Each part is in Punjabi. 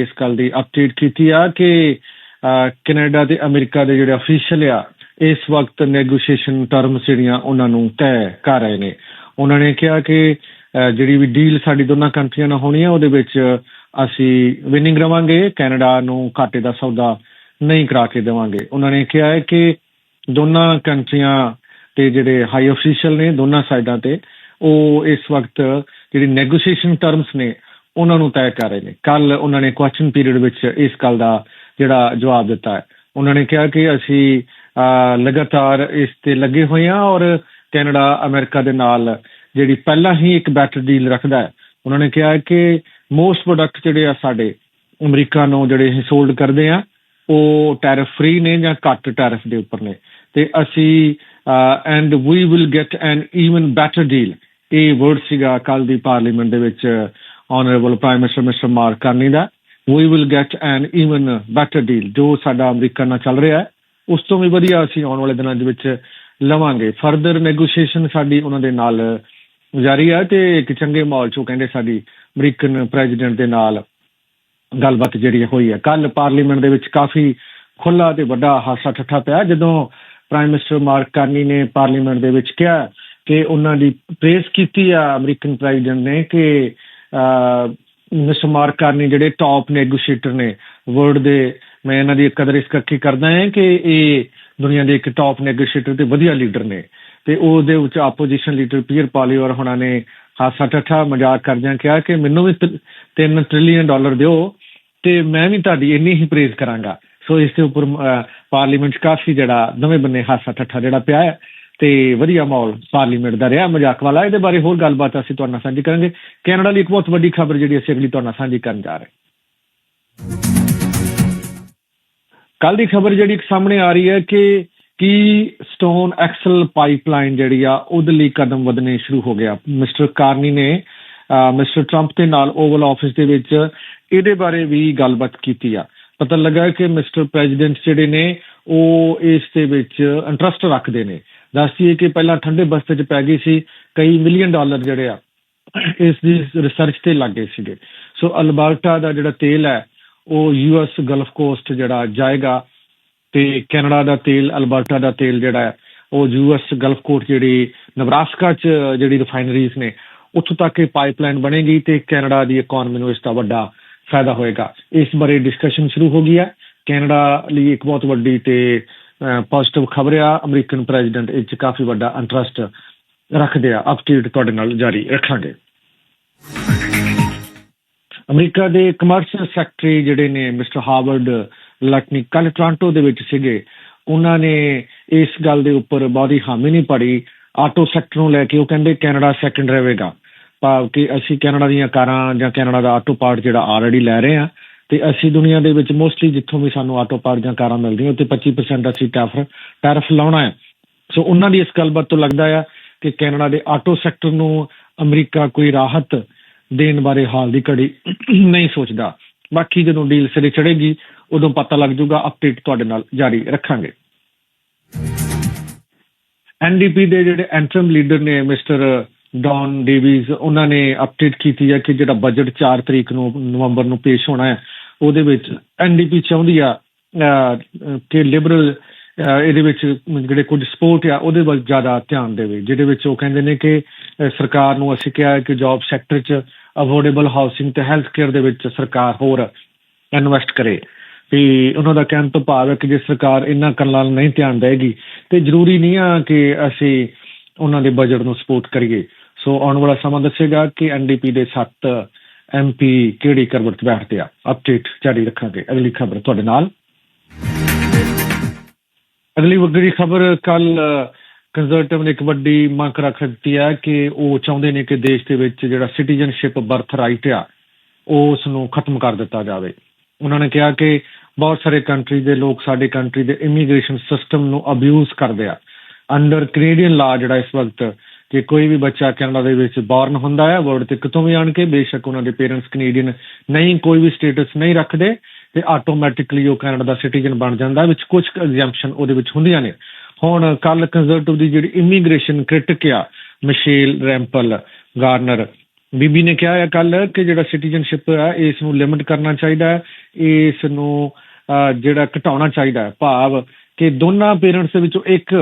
ਇਸ ਗੱਲ ਦੀ ਅਪਡੇਟ ਕੀਤੀ ਆ ਕਿ ਕੈਨੇਡਾ ਤੇ ਅਮਰੀਕਾ ਦੇ ਜਿਹੜੇ ਅਫੀਸ਼ੀਅਲ ਆ, ਇਸ ਵਕਤ ਨੈਗੋਸ਼ੀਏਸ਼ਨ ਟਰਮਸ ਜਿਹੜੀਆਂ ਉਹਨਾਂ ਨੂੰ ਤੈਅ ਕਰ ਰਹੇ ਨੇ। ਉਹਨਾਂ ਨੇ ਕਿਹਾ ਕਿ ਜਿਹੜੀ ਵੀ ਡੀਲ ਸਾਡੀ ਦੋਨਾਂ ਕੰਟਰੀਆਂ ਨਾਲ ਹੋਣੀ ਹੈ ਉਹਦੇ ਵਿੱਚ ਅਸੀਂ ਵਿਨਿੰਗ ਰਵਾਂਗੇ, ਕੈਨੇਡਾ ਨੂੰ ਘਾਟੇ ਦਾ ਸੌਦਾ ਨਹੀਂ ਕਰਾ ਕੇ ਦੇਵਾਂਗੇ। ਉਹਨਾਂ ਨੇ ਕਿਹਾ ਹੈ ਕਿ ਦੋਨਾਂ ਕੰਟਰੀਆਂ ਤੇ ਜਿਹੜੇ ਹਾਈ ਅਫੀਸ਼ੀਅਲ ਨੇ, ਦੋਨਾਂ ਸਾਈਡਾਂ ਤੇ, ਉਹ ਇਸ ਵਕਤ ਜਿਹੜੀ ਨੈਗੋਸ਼ੀਏਸ਼ਨ ਟਰਮਸ ਨੇ ਉਹਨਾਂ ਨੂੰ ਤੈਅ ਕਰ ਰਹੇ ਨੇ। ਕੱਲ ਉਹਨਾਂ ਨੇ ਕੁਐਸਚਨ ਪੀਰੀਅਡ ਵਿੱਚ ਇਸ ਗੱਲ ਦਾ ਜਿਹੜਾ ਜਵਾਬ ਦਿੱਤਾ ਹੈ। ਉਹਨਾਂ ਨੇ ਕਿਹਾ ਕਿ ਅਸੀਂ ਲਗਾਤਾਰ ਇਸ ਤੇ ਲੱਗੇ ਹੋਏ ਹਾਂ ਔਰ ਕੈਨੇਡਾ, ਅਮਰੀਕਾ ਦੇ ਨਾਲ ਜਿਹੜੀ ਪਹਿਲਾਂ ਹੀ ਇੱਕ ਬੈਟਰ ਡੀਲ ਰੱਖਦਾ ਹੈ, ਉਹਨਾਂ ਨੇ ਕਿਹਾ ਕਿ ਮੋਸਟ ਪ੍ਰੋਡਕਟ ਜਿਹੜੇ ਆ ਸਾਡੇ ਅਮਰੀਕਾ ਨੂੰ ਜਿਹੜੇ ਅਸੀਂ ਸੋਲਡ ਕਰਦੇ ਆ, ਉਹ ਟੈਰਿਫ ਫ੍ਰੀ ਨੇ ਜਾਂ ਘੱਟ ਟੈਰਿਫ ਦੇ ਉੱਪਰ ਨੇ। ਤੇ ਅਸੀਂ and we will get an even better deal ਇਹ ਵਰਡ ਸੀਗਾ ਕੱਲ ਦੀ ਪਾਰਲੀਮੈਂਟ ਦੇ ਵਿੱਚ honourable prime minister mister Mark Carney the. We will get an even better deal ਜੋ ਸਾਡਾ ਅਮਰੀਕਾ ਨਾਲ ਚੱਲ ਰਿਹਾ ਹੈ। ਉਸ ਤੋਂ ਵੀ ਵਧੀਆ ਅਸੀਂ ਆਉਣ ਵਾਲੇ ਦਿਨਾਂ ਦੇ ਵਿੱਚ ਲਵਾਂਗੇ। ਫਰਦਰ ਨੈਗੋਸ਼ੀਏਸ਼ਨ ਸਾਡੀ ਉਹਨਾਂ ਦੇ ਨਾਲ ਜਾਰੀ ਹੈ ਤੇ ਇੱਕ ਚੰਗੇ ਮਾਹੌਲ 'ਚ ਕਹਿੰਦੇ ਸਾਡੀ ਅਮਰੀਕਨ ਪ੍ਰੈਜ਼ੀਡੈਂਟ ਦੇ ਨਾਲ ਗੱਲਬਾਤ ਜਿਹੜੀ ਹੋਈ ਹੈ। ਕੱਲ ਪਾਰਲੀਮੈਂਟ ਦੇ ਵਿੱਚ ਕਾਫੀ ਖੁੱਲਾ ਤੇ ਵੱਡਾ ਹਾਸਾ ਠੱਠਾ ਪਿਆ। ਜਦੋਂ ਪ੍ਰਾਈਮ ਮਿਨਿਸਟਰ ਮਾਰਕ ਕਰਨੀ ਨੇ ਪਾਰਲੀਮੈਂਟ ਦੇ ਵਿੱਚ ਕਿਹਾ ਕਿ ਉਹਨਾਂ ਦੀ ਪ੍ਰੇਸ ਕੀਤੀ ਆ ਅਮਰੀਕਨ ਪ੍ਰੈਜ਼ੀਡੈਂਟ ਨੇ ਕਿ ਮਿਸਟਰ ਕਰਨੀ ਜਿਹੜੇ ਟਾਪ ਨੈਗੋਸ਼ੀਏਟਰ ਨੇ ਵਰਲਡ ਦੇ, ਮੈਂ ਇਹਨਾਂ ਦੀ ਕਦਰ ਇਸ ਕਰਕੇ ਕਰਦਾ ਹਾਂ ਕਿ ਇਹ ਦੁਨੀਆ ਦੇ ਇੱਕ ਟਾਪ ਨੈਗੋਸ਼ੀਏਟਰ ਤੇ ਵਧੀਆ ਲੀਡਰ ਨੇ। ਤੇ ਉਹਦੇ ਵਿੱਚ ਆਪੋਜੀਸ਼ਨ ਲੀਡਰ ਪੀਅਰ ਪਾਲੀਵਰ ਹੁਣਾਂ ਨੇ ਹਾਸਾ ਠੱਠਾ ਮਜ਼ਾਕ ਕਰਦਿਆਂ ਕਿਹਾ ਕਿ ਮੈਨੂੰ ਵੀ 3 ਟ੍ਰਿਲੀਅਨ ਡਾਲਰ ਦਿਓ ਤੇ ਮੈਂ ਵੀ ਤੁਹਾਡੀ ਇੰਨੀ ਹੀ ਪ੍ਰੇਜ਼ ਕਰਾਂਗਾ। ਸੋ ਇਸ ਦੇ ਉੱਪਰ ਪਾਰਲੀਮੈਂਟ 'ਚ ਕਾਫੀ ਜਿਹੜਾ ਨਵੇਂ ਬੰਨੇ ਹਾਸਾ ਠੱਠਾ ਜਿਹੜਾ ਪਿਆ ਹੈ। ਤੇ ਵਧੀਆ ਮਾਹੌਲ ਪਾਰਲੀਮੈਂਟ ਦਾ ਰਿਹਾ ਮਜ਼ਾਕ ਵਾਲਾ। ਇਹਦੇ ਬਾਰੇ ਹੋਰ ਗੱਲਬਾਤ ਅਸੀਂ ਤੁਹਾਡੇ ਨਾਲ ਸਾਂਝੀ ਕਰਾਂਗੇ। ਕੈਨੇਡਾ ਲਈ ਇੱਕ ਬਹੁਤ ਵੱਡੀ ਖਬਰ ਜਿਹੜੀ ਅਸੀਂ ਅਗਲੀ ਤੁਹਾਡੇ ਨਾਲ ਸਾਂਝੀ ਕਰਨ ਜਾ ਰਹੇ ਕੱਲ ਦੀ ਖਬਰ ਜਿਹੜੀ ਸਾਹਮਣੇ ਆ ਰਹੀ ਹੈ ਕਿ ਕੀ ਸਟੋਨ ਐਕਸਲ ਪਾਈਪਲਾਈਨ ਜਿਹੜੀ ਆ ਉਹਦੇ ਲਈ ਕਦਮ ਵਧਨੇ ਸ਼ੁਰੂ ਹੋ ਗਿਆ ਮਿਸਟਰ ਕਾਰਨੀ ਨੇ ਅਹ, ਮਿਸਟਰ ਟਰੰਪ ਦੇ ਨਾਲ ਓਵਲ ਆਫਿਸ ਦੇ ਵਿੱਚ ਇਹਦੇ ਬਾਰੇ ਵੀ ਗੱਲਬਾਤ ਕੀਤੀ ਆ। ਪਤਾ ਲੱਗਾ ਕਿ ਮਿਸਟਰ ਪ੍ਰੈਜ਼ੀਡੈਂਟ ਜਿਹੜੇ ਨੇ ਉਹ ਇਸ ਦੇ ਵਿੱਚ ਇੰਟਰਸਟ ਰੱਖਦੇ ਨੇ। ਦੱਸਦੀਏ ਕਿ ਪਹਿਲਾਂ ਠੰਡੇ ਬਸਤੇ 'ਚ ਪੈ ਗਈ ਸੀ, ਕਈ ਮਿਲੀਅਨ ਡਾਲਰ ਜਿਹੜੇ ਆ, ਇਸ ਦੀ ਰਿਸਰਚ ਤੇ ਲੱਗੇ ਸੀਗੇ। ਸੋ ਅਲਬਰਟਾ ਦਾ ਜਿਹੜਾ ਤੇਲ ਹੈ, ਉਹ ਯੂਐਸ ਗਲਫ ਕੋਸਟ ਜਿਹੜਾ ਜਾਏਗਾ ਤੇ ਕੈਨੇਡਾ ਦਾ ਤੇਲ, ਅਲਬਰਟਾ ਦਾ ਤੇਲ ਜਿਹੜਾ ਹੈ, ਉਹ ਯੂਐਸ ਗਲਫ ਕੋਸਟ ਜਿਹੜੀ ਨਬਰਾਸਕਾ ਚ ਜਿਹੜੀ ਰਿਫਾਈਨਰੀਜ਼ ਨੇ, ਉੱਥੋਂ ਤੱਕ ਇਹ ਪਾਈਪਲਾਈਨ ਬਣੇਗੀ ਤੇ ਕੈਨੇਡਾ ਦੀ ਇਕਨੋਮੀ ਨੂੰ ਇਸ ਦਾ ਵੱਡਾ ਫਾਇਦਾ ਹੋਏਗਾ। ਇਸ ਬਾਰੇ ਡਿਸਕਸ਼ਨ ਸ਼ੁਰੂ ਹੋ ਗਈ ਹੈ। ਕੈਨੇਡਾ ਲਈ ਇੱਕ ਬਹੁਤ ਵੱਡੀ ਤੇ ਪੋਜ਼ਿਟਿਵ ਖਬਰ ਆ। ਅਮਰੀਕਨ ਪ੍ਰੈਜ਼ੀਡੈਂਟ ਇਹ 'ਚ ਕਾਫੀ ਵੱਡਾ ਇੰਟਰਸਟ ਰੱਖਦੇ ਆ। ਅਪਡੇਟ ਤੁਹਾਡੇ ਨਾਲ ਜਾਰੀ ਰੱਖਾਂਗੇ। ਅਮਰੀਕਾ ਦੇ ਕਮਰਸ ਸੈਕਟਰੀ ਜਿਹੜੇ ਨੇ ਮਿਸਟਰ ਹਾਵਰਡ ਲਟਨੀ ਕੱਲ ਟੋਰਾਂਟੋ ਦੇ ਵਿੱਚ ਸੀਗੇ। ਉਹਨਾਂ ਨੇ ਇਸ ਗੱਲ ਦੇ ਉੱਪਰ ਬਹੁਤੀ ਹਾਮੀ ਨਹੀਂ ਪੜੀ। ਆਟੋ ਸੈਕਟਰ ਨੂੰ ਲੈ ਕੇ ਉਹ ਕਹਿੰਦੇ ਕੈਨੇਡਾ ਸੈਕੰਡ ਰਹੇਗਾ। ਭਾਵ ਕਿ ਅਸੀਂ ਕੈਨੇਡਾ ਦੀਆਂ ਕਾਰਾਂ ਜਾਂ ਕੈਨੇਡਾ ਦਾ ਆਟੋ ਪਾਰਟ ਜਿਹੜਾ ਆਲਰੇਡੀ ਲੈ ਰਹੇ ਆ। ਤੇ ਅਸੀਂ ਦੁਨੀਆ ਦੇ ਵਿੱਚ ਮੋਸਟਲੀ ਜਿੱਥੋਂ ਵੀ ਸਾਨੂੰ ਆਟੋ ਪਾਰਟ ਜਾਂ ਕਾਰਾਂ ਮਿਲਦੀਆਂ ਉੱਤੇ 25% ਅਸੀਂ ਟੈਫਰ ਟੈਰਫ ਲਾਉਣਾ ਹੈ। ਸੋ ਉਹਨਾਂ ਦੀ ਇਸ ਗੱਲਬਾਤ ਤੋਂ ਲੱਗਦਾ ਆ ਕਿ ਕੈਨੇਡਾ ਦੇ ਆਟੋ ਸੈਕਟਰ ਨੂੰ ਅਮਰੀਕਾ ਕੋਈ ਰਾਹਤ ਦੇਣ ਬਾਰੇ ਹਾਲ ਦੀ ਘੜੀ ਨਹੀਂ ਸੋਚਦਾ। ਬਾਕੀ ਜਦੋਂ ਡੀਲ ਸਿਰੇ ਚੜੇਗੀ ਉਦੋਂ ਪਤਾ ਲੱਗ ਜਾਊਗਾ ਅਪਡੇਟ ਤੁਹਾਡੇ ਨਾਲ ਜਾਰੀ ਰੱਖਾਂਗੇ। ਐਨਡੀਪੀ ਦੇ ਜਿਹੜੇ ਐਂਟਰਮ ਲੀਡਰ ਨੇ, ਮਿਸਟਰ ਡੌਨ ਡੇਵਿਸ, ਉਹਨਾਂ ਨੇ ਅਪਡੇਟ ਕੀਤੀ ਹੈ ਕਿ ਜਿਹੜਾ ਬਜਟ 4 ਤਰੀਕ ਨੂੰ, ਨਵੰਬਰ ਨੂੰ ਪੇਸ਼ ਹੋਣਾ ਹੈ ਉਹਦੇ ਵਿੱਚ ਐਨਡੀਪੀ ਚਾਹੁੰਦੀ ਆ ਕਿ ਲਿਬਰਲ ਇਹਦੇ ਵਿੱਚ ਜਿਹੜੇ ਕੁਝ ਸਪੋਰਟ ਆ, ਉਹਦੇ ਵੱਲ ਜ਼ਿਆਦਾ ਧਿਆਨ ਦੇਵੇ, ਜਿਹਦੇ ਵਿੱਚ ਉਹ ਕਹਿੰਦੇ ਨੇ ਕਿ ਸਰਕਾਰ ਨੂੰ ਅਸੀਂ ਕਿਹਾ ਕਿ ਜੌਬ ਸੈਕਟਰ 'ਚ ਅਫੋਰਡੇਬਲ ਹਾਊਸਿੰਗ ਤੇ ਹੈਲਥ ਕੇਅਰ ਦੇ ਵਿੱਚ ਸਰਕਾਰ ਹੋਰ ਇਨਵੈਸਟ ਕਰੇ। ਤੇ ਉਹਨਾਂ ਦਾ ਕਹਿਣ ਤੋਂ ਭਾਵ ਹੈ ਕਿ ਜੇ ਸਰਕਾਰ ਇਹਨਾਂ ਕੰਨਾਂ ਨਾਲ ਨਹੀਂ ਧਿਆਨ ਦੇਗੀ ਤੇ ਜ਼ਰੂਰੀ ਨਹੀਂ ਆ ਕਿ ਅਸੀਂ ਉਹਨਾਂ ਦੇ ਬਜਟ ਨੂੰ ਸਪੋਰਟ ਕਰੀਏ। ਸੋ ਆਉਣ ਵਾਲਾ ਸਮਾਂ ਦੱਸੇਗਾ ਕਿ ਐਨਡੀਪੀ ਦੇ 7 ਐਮਪੀ ਕਿਹੜੀ ਕਰਵਟ 'ਚ ਬੈਠਦੇ ਆ? ਅਪਡੇਟ ਜਾਰੀ ਰੱਖਾਂਗੇ। ਅਗਲੀ ਖਬਰ ਤੁਹਾਡੇ ਨਾਲ। ਅਗਲੀ ਵੱਡੀ ਖਬਰ, ਕੱਲ ਕੰਜ਼ਰਵੇਟਿਵ ਨੇ ਇੱਕ ਵੱਡੀ ਮੰਗ ਰੱਖ ਦਿੱਤੀ ਹੈ ਕਿ ਉਹ ਚਾਹੁੰਦੇ ਨੇ ਕਿ ਦੇਸ਼ ਦੇ ਵਿੱਚ ਜਿਹੜਾ ਸਿਟੀਜ਼ਨਸ਼ਿਪ ਬਰਥ ਰਾਈਟ ਆ ਉਸ ਨੂੰ ਖਤਮ ਕਰ ਦਿੱਤਾ ਜਾਵੇ। ਉਹਨਾਂ ਨੇ ਕਿਹਾ ਕਿ ਬਹੁਤ ਸਾਰੇ ਕੰਟਰੀ ਦੇ ਲੋਕ ਸਾਡੇ ਕੰਟਰੀ ਦੇ ਇਮੀਗ੍ਰੇਸ਼ਨ ਸਿਸਟਮ ਨੂੰ ਅਬਿਊਜ਼ ਕਰਦੇ ਆ। ਅੰਡਰ ਕੈਨੇਡੀਅਨ ਲਾ ਜਿਹੜਾ ਇਸ ਵਕਤ ਕਿ ਕੋਈ ਵੀ ਬੱਚਾ ਕੈਨੇਡਾ ਦੇ ਵਿੱਚ ਬੌਰਨ ਹੁੰਦਾ ਹੈ ਵਰਡ ਤੇ ਕਿਤੋਂ ਵੀ ਆਣ ਕੇ ਬੇਸ਼ੱਕ ਉਹਨਾਂ ਦੇ ਪੇਰੈਂਟਸ ਕੈਨੇਡੀਅਨ ਨਹੀਂ, ਕੋਈ ਵੀ ਸਟੇਟਸ ਨਹੀਂ ਰੱਖਦੇ ਤੇ ਆਟੋਮੈਟਿਕਲੀ ਉਹ ਕੈਨੇਡਾ ਦਾ ਸਿਟੀਜ਼ਨ ਬਣ ਜਾਂਦਾ, ਵਿੱਚ ਕੁਝ ਐਗਜ਼ੈਂਪਸ਼ਨ ਉਹਦੇ ਵਿੱਚ ਹੁੰਦੀਆਂ ਨੇ। ਹੁਣ ਕੱਲ ਕੰਜ਼ਰਵੇਟਿਵ ਦੀ ਜਿਹੜੀ ਇਮੀਗ੍ਰੇਸ਼ਨ ਕ੍ਰਿਟਿਕ ਆ ਮਿਸ਼ੇਲ ਰੈਂਪਲ ਗਾਰਨਰ ਬੀਬੀ ਨੇ ਕਿਹਾ ਹੈ ਕੱਲ ਕਿ ਜਿਹੜਾ ਸਿਟੀਜ਼ਨਸ਼ਿਪ ਹੈ ਇਸ ਨੂੰ ਲਿਮਿਟ ਕਰਨਾ ਚਾਹੀਦਾ ਹੈ, ਇਸ ਨੂੰ ਜਿਹੜਾ ਘਟਾਉਣਾ ਚਾਹੀਦਾ ਹੈ। ਭਾਵ ਕਿ ਦੋਨਾਂ ਪੇਰੈਂਟਸ ਦੇ ਵਿੱਚੋਂ ਇੱਕ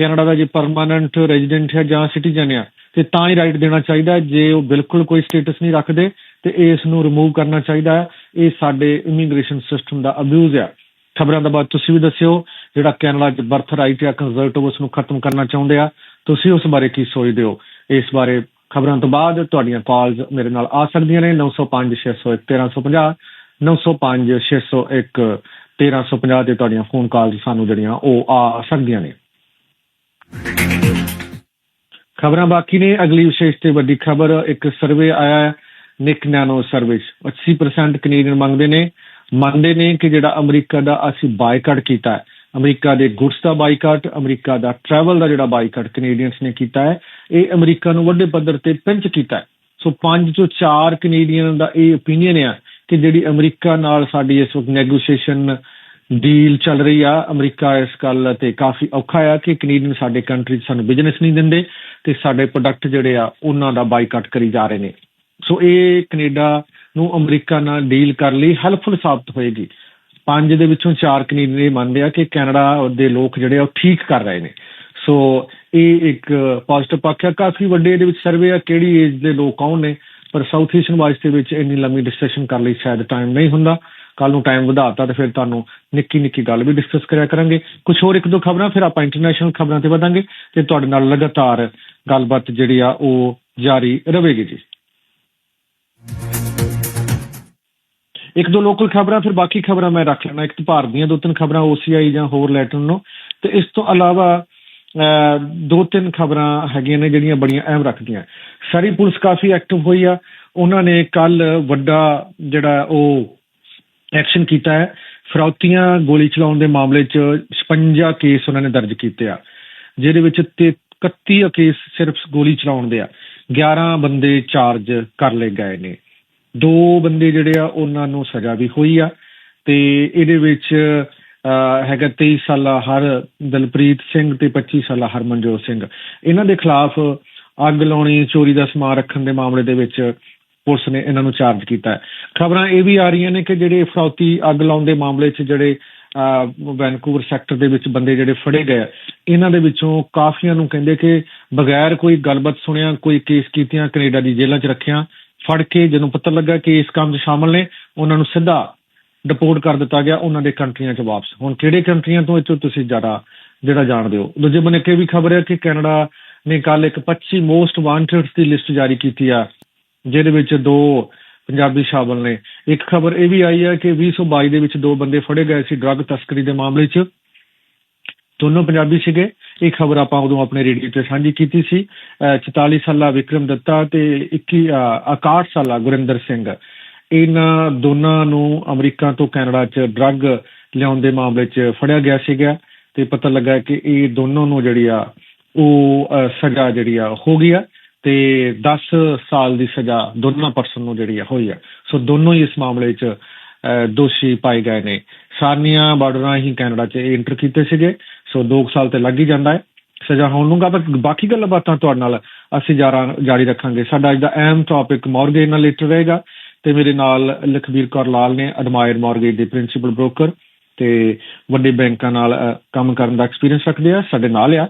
ਕੈਨੇਡਾ ਦਾ ਜੇ ਪਰਮਾਨੈਂਟ ਰੈਜ਼ੀਡੈਂਟ ਹੈ ਜਾਂ ਸਿਟੀਜ਼ਨ ਹੈ ਤੇ ਤਾਂ ਹੀ ਰਾਈਟ ਦੇਣਾ ਚਾਹੀਦਾ ਜੇ ਉਹ ਬਿਲਕੁਲ ਕੋਈ ਸਟੇਟਸ ਨਹੀਂ ਰੱਖਦੇ, ਤੇ ਇਸ ਨੂੰ ਰਿਮੂਵ ਕਰਨਾ ਚਾਹੀਦਾ ਹੈ। ਇਹ ਸਾਡੇ ਇਮੀਗ੍ਰੇਸ਼ਨ ਸਿਸਟਮ ਦਾ ਅਬਿਊਜ਼ ਹੈ ਖਬਰਾਂ ਦਾ ਬਾਅਦ ਤੁਸੀਂ ਵੀ ਦੱਸਿਓ, ਜਿਹੜਾ ਕੈਨੇਡਾ 'ਚ ਬਰਥ ਰਾਈਟ ਜਾਂ ਕੰਜ਼ਰਟਿਵ ਉਸ ਨੂੰ ਖਤਮ ਕਰਨਾ ਚਾਹੁੰਦੇ ਆ। ਤੁਸੀਂ ਉਸ ਬਾਰੇ ਕੀ ਸੋਚਦੇ ਹੋ? ਇਸ ਬਾਰੇ ਖਬਰਾਂ ਤੋਂ ਬਾਅਦ ਤੁਹਾਡੀਆਂ ਕਾਲਸ ਮੇਰੇ ਨਾਲ ਆ ਸਕਦੀਆਂ ਨੇ 905 601 1350 905 601 1350 ਤੇ ਤੁਹਾਡੀਆਂ ਫੋਨ ਕਾਲਸ ਸਾਨੂੰ ਜਿਹੜੀਆਂ ਉਹ ਆ ਸਕਦੀਆਂ ਨੇ। ਖਬਰਾਂ ਬਾਕੀ ਨੇ, ਅਗਲੀ ਵਿਸ਼ੇਸ਼ ਤੇ ਵੱਡੀ ਖਬਰ, ਇੱਕ ਸਰਵੇ ਆਇਆ ਹੈ ਨਿਕ ਨੈਨੋ ਸਰਵਿਸ 80% ਕੈਨੇਡੀਅਨ ਮੰਗਦੇ ਨੇ। ਮੰਨਦੇ ਨੇ ਕਿ ਜਿਹੜਾ ਅਮਰੀਕਾ ਦਾ ਅਸੀਂ ਬਾਈਕਾਟ ਕੀਤਾ ਹੈ, ਅਮਰੀਕਾ ਦੇ ਗੁੱਡਸ ਦਾ ਬਾਈਕਾਟ, ਅਮਰੀਕਾ ਦਾ ਟਰੈਵਲ ਦਾ ਜਿਹੜਾ ਬਾਈਕਾਟ ਕੈਨੇਡੀਅਨਸ ਨੇ ਕੀਤਾ ਹੈ, ਇਹ ਅਮਰੀਕਾ ਨੂੰ ਵੱਡੇ ਪੱਧਰ ਤੇ ਪਿੰਚ ਕੀਤਾ ਹੈ। ਸੋ 5 ਤੋਂ 4 ਕੈਨੇਡੀਅਨ ਦਾ ਇਹ ਓਪੀਨੀਅਨ ਹੈ ਕਿ ਜਿਹੜੀ ਅਮਰੀਕਾ ਨਾਲ ਸਾਡੀ ਇਸ ਵਕਤ ਨੈਗੋਸ਼ੀਏਸ਼ਨ ਡੀਲ ਚੱਲ ਰਹੀ ਆ। ਅਮਰੀਕਾ ਇਸ ਗੱਲ ਤੇ ਕਾਫੀ ਔਖਾ ਆ ਕਿ ਕੈਨੇਡੀਅਨ ਸਾਡੇ ਕੰਟਰੀ 'ਚ ਸਾਨੂੰ ਬਿਜ਼ਨਸ ਨਹੀਂ ਦਿੰਦੇ ਤੇ ਸਾਡੇ ਪ੍ਰੋਡਕਟ ਜਿਹੜੇ ਆ, ਉਹਨਾਂ ਦਾ ਬਾਈਕਾਟ ਕਰੀ ਜਾ ਰਹੇ ਨੇ। ਸੋ ਇਹ ਕੈਨੇਡਾ ਨੂੰ ਅਮਰੀਕਾ ਨਾਲ ਡੀਲ ਕਰਨ ਲਈ ਹੈਲਪਫੁਲ ਸਾਬਤ ਹੋਏਗੀ। ਪੰਜ ਦੇ ਵਿੱਚੋਂ ਚਾਰ ਕੈਨੇਡੀਅਨ ਇਹ ਮੰਨਦੇ ਆ ਕਿ ਕੈਨੇਡਾ ਦੇ ਲੋਕ ਜਿਹੜੇ ਆ, ਉਹ ਠੀਕ ਕਰ ਰਹੇ ਨੇ। ਸੋ ਇਹ ਇੱਕ ਪੋਜ਼ਿਟਿਵ ਪੱਖ ਹੈ ਕਾਫੀ ਵੱਡੇ ਇਹਦੇ ਵਿੱਚ ਸਰਵੇ ਆ, ਕਿਹੜੀ ਏਜ ਦੇ ਲੋਕ ਆਉਣ ਨੇ, ਪਰ ਸਾਊਥ ਏਸ਼ੀਅਨ ਵਾਸਤੇ ਵਿੱਚ ਇੰਨੀ ਲੰਮੀ ਡਿਸਕਸ਼ਨ ਕਰਨ ਲਈ ਸ਼ਾਇਦ ਟਾਈਮ ਨਹੀਂ ਹੁੰਦਾ। ਕੱਲ ਨੂੰ ਟਾਈਮ ਵਧਾਤਾ ਤੇ ਫਿਰ ਤੁਹਾਨੂੰ ਨਿੱਕੀ ਨਿੱਕੀ ਗੱਲ ਵੀ ਡਿਸਕਸ ਕਰਿਆ ਕਰਾਂਗੇ। ਕੁਝ ਹੋਰ ਇੱਕ ਦੋ ਖਬਰਾਂ ਫਿਰ ਆਪਾਂ ਇੰਟਰਨੈਸ਼ਨਲ ਖਬਰਾਂ ਤੇ ਵਧਾਂਗੇ ਤੇ ਤੁਹਾਡੇ ਨਾਲ ਲਗਾਤਾਰ ਗੱਲਬਾਤ ਜਿਹੜੀ ਆ ਉਹ ਜਾਰੀ ਰਹੇਗੀ ਜੀ। ਇੱਕ ਦੋ ਲੋਕਲ ਖਬਰਾਂ ਫਿਰ ਬਾਕੀ ਖਬਰਾਂ ਮੈਂ ਰੱਖ ਲੈਣਾ ਇੱਕ ਤਾਂ ਭਾਰਤ ਦੀਆਂ ਦੋ ਤਿੰਨ ਖਬਰਾਂ OCI ਜਾਂ ਹੋਰ ਲੈਟਰ ਨੂੰ। ਤੇ ਇਸ ਤੋਂ ਇਲਾਵਾ ਅਹ, ਦੋ ਤਿੰਨ ਖਬਰਾਂ ਹੈਗੀਆਂ ਨੇ ਜਿਹੜੀਆਂ ਬੜੀਆਂ ਅਹਿਮ ਰੱਖਦੀਆਂ। ਸਾਰੀ ਪੁਲਿਸ ਕਾਫੀ ਐਕਟਿਵ ਹੋਈ ਆ। ਉਹਨਾਂ ਨੇ ਕੱਲ ਵੱਡਾ ਜਿਹੜਾ ਉਹ ਐਕਸ਼ਨ ਕੀਤਾ ਹੈ। ਫਰੌਤੀਆਂ ਗੋਲੀ ਚਲਾਉਣ ਦੇ ਮਾਮਲੇ 'ਚ 56 ਕੇਸ ਉਹਨਾਂ ਨੇ ਦਰਜ ਕੀਤੇ ਆ ਜਿਹਦੇ ਵਿੱਚ ਤੇ 31 ਕੇਸ ਸਿਰਫ ਗੋਲੀ ਚਲਾਉਣ ਦੇ ਆ। 11 ਬੰਦੇ ਚਾਰਜ ਕਰ ਲਏ ਗਏ ਨੇ। ਦੋ ਬੰਦੇ ਜਿਹੜੇ ਆ ਉਹਨਾਂ ਨੂੰ ਸਜ਼ਾ ਵੀ ਹੋਈ ਆ ਤੇ ਇਹਦੇ ਵਿੱਚ ਅਹ, ਹੈਗਾ 23 ਸਾਲਾ ਹਰ ਦਲਪ੍ਰੀਤ ਸਿੰਘ ਤੇ 25 ਸਾਲਾ ਹਰਮਨਜੋਤ ਸਿੰਘ। ਇਹਨਾਂ ਦੇ ਖਿਲਾਫ ਅੱਗ ਲਾਉਣੀ ਚੋਰੀ ਦਾ ਸਮਾਨ ਰੱਖਣ ਦੇ ਮਾਮਲੇ ਦੇ ਵਿੱਚ ਪੁਲਿਸ ਨੇ ਇਹਨਾਂ ਨੂੰ ਚਾਰਜ ਕੀਤਾ ਹੈ। ਖਬਰਾਂ ਇਹ ਵੀ ਆ ਰਹੀਆਂ ਨੇ ਕਿ ਜਿਹੜੇ ਫਰੌਤੀ ਅੱਗ ਲਾਉਣ ਦੇ ਮਾਮਲੇ 'ਚ ਜਿਹੜੇ ਅਹ, ਵੈਨਕੂਵਰ ਸੈਕਟਰ ਦੇ ਵਿੱਚ ਬੰਦੇ ਜਿਹੜੇ ਫੜੇ ਗਏ ਇਹਨਾਂ ਦੇ ਵਿੱਚੋਂ ਕਾਫੀਆਂ ਨੂੰ ਕਹਿੰਦੇ ਕਿ ਬਗੈਰ ਕੋਈ ਗੱਲਬਾਤ ਸੁਣਿਆ ਕੋਈ ਕੇਸ ਕੀਤਿਆਂ ਕੈਨੇਡਾ ਦੀ ਜੇਲ੍ਹਾਂ 'ਚ ਰੱਖਿਆ ਫੜ ਕੇ ਜਦੋਂ ਪਤਾ ਲੱਗਾ ਕਿ ਇਸ ਕੰਮ 'ਚ ਸ਼ਾਮਲ ਨੇ ਉਹਨਾਂ ਨੂੰ ਸਿੱਧਾ ਡਿਪੋਰਟ ਕਰ ਦਿੱਤਾ ਗਿਆ ਉਹਨਾਂ ਦੇ ਕੰਟਰੀਆਂ 'ਚ ਵਾਪਸ। ਹੁਣ ਕਿਹੜੇ ਕੰਟਰੀਆਂ ਤੋਂ ਇੱਥੋਂ ਤੁਸੀਂ ਜ਼ਿਆਦਾ ਜਿਹੜਾ ਜਾਣਦੇ ਹੋ? ਦੂਜੇ ਬੰਨੇ ਕਿ ਵੀ ਖਬਰ ਹੈ ਕਿ ਕੈਨੇਡਾ ਨੇ ਕੱਲ ਇੱਕ 25 ਮੋਸਟ ਵਾਂਟਡਸ ਦੀ ਲਿਸਟ ਜਾਰੀ ਕੀਤੀ ਆ। ਜਿਹਦੇ ਵਿੱਚ ਦੋ ਪੰਜਾਬੀ ਸ਼ਾਮਲ ਨੇ। ਇੱਕ ਖਬਰ ਇਹ ਵੀ ਆਈ ਹੈ ਕਿ 2022 ਦੇ ਵਿੱਚ ਦੋ ਬੰਦੇ ਫੜੇ ਗਏ ਸੀ ਡਰੱਗ ਤਸਕਰੀ ਦੇ ਮਾਮਲੇ 'ਚ। ਦੋਨੋਂ ਪੰਜਾਬੀ ਸੀਗੇ। ਇਹ ਖਬਰ ਆਪਾਂ ਉਦੋਂ ਆਪਣੇ ਰੇਡੀਓ ਤੇ ਸਾਂਝੀ ਕੀਤੀ ਸੀ। ਅਹ 44 ਸਾਲਾ ਵਿਕਰਮ ਦੱਤਾ ਤੇ 21 ਅਹ 61 ਸਾਲਾ ਗੁਰਿੰਦਰ ਸਿੰਘ। ਇਹਨਾਂ ਦੋਨਾਂ ਨੂੰ ਅਮਰੀਕਾ ਤੋਂ ਕੈਨੇਡਾ 'ਚ ਡਰੱਗ ਲਿਆਉਣ ਦੇ ਮਾਮਲੇ 'ਚ ਫੜਿਆ ਗਿਆ ਸੀਗਾ ਤੇ ਪਤਾ ਲੱਗਾ ਕਿ ਇਹ ਦੋਨੋਂ ਨੂੰ ਜਿਹੜੀ ਆ, ਉਹ ਸਜ਼ਾ ਜਿਹੜੀ ਆ, ਹੋ ਗਈ ਆ। ਤੇ 10 ਸਾਲ ਦੀ ਸਜ਼ਾ ਦੋਨਾਂ ਪਰਸਨ ਨੂੰ ਜਿਹੜੀ ਆ ਹੋਈ ਹੈ ਸੋ ਦੋਨੋਂ ਹੀ ਇਸ ਮਾਮਲੇ 'ਚ ਦੋਸ਼ੀ ਪਾਏ ਗਏ ਨੇ। ਸਾਰਨੀਆਂ ਬਾਰਡਰਾਂ ਹੀ ਕੈਨੇਡਾ 'ਚ ਐਂਟਰ ਕੀਤੇ ਸੀਗੇ। ਸੋ 2 ਸਾਲ ਤੇ ਲੱਗ ਹੀ ਜਾਂਦਾ ਹੈ। ਸਜ਼ਾ ਹੋਣ ਨੂੰ ਤਾਂ ਬਾਕੀ ਗੱਲਾਂ ਬਾਤਾਂ ਤੁਹਾਡੇ ਨਾਲ ਅਸੀਂ ਜਾਰਾ- ਜਾਰੀ ਰੱਖਾਂਗੇ। ਸਾਡਾ ਅੱਜ ਦਾ ਅਹਿਮ ਟੌਪਿਕ ਮਾਰਗੇਜ ਨਾਲ ਰਿਲੇਟਡ ਰਹੇਗਾ। ਤੇ ਮੇਰੇ ਨਾਲ ਲਖਬੀਰ ਕੌਰ ਲਾਲ ਨੇ, ਅਡਮਾਇਰ ਮਾਰਗੇਜ ਦੇ ਪ੍ਰਿੰਸੀਪਲ ਬ੍ਰੋਕਰ ਤੇ ਵੱਡੇ ਬੈਂਕਾਂ ਨਾਲ ਕੰਮ ਕਰਨ ਦਾ ਐਕਸਪੀਰੀਅੰਸ ਰੱਖਦੇ ਆ। ਸਾਡੇ ਨਾਲ ਆ।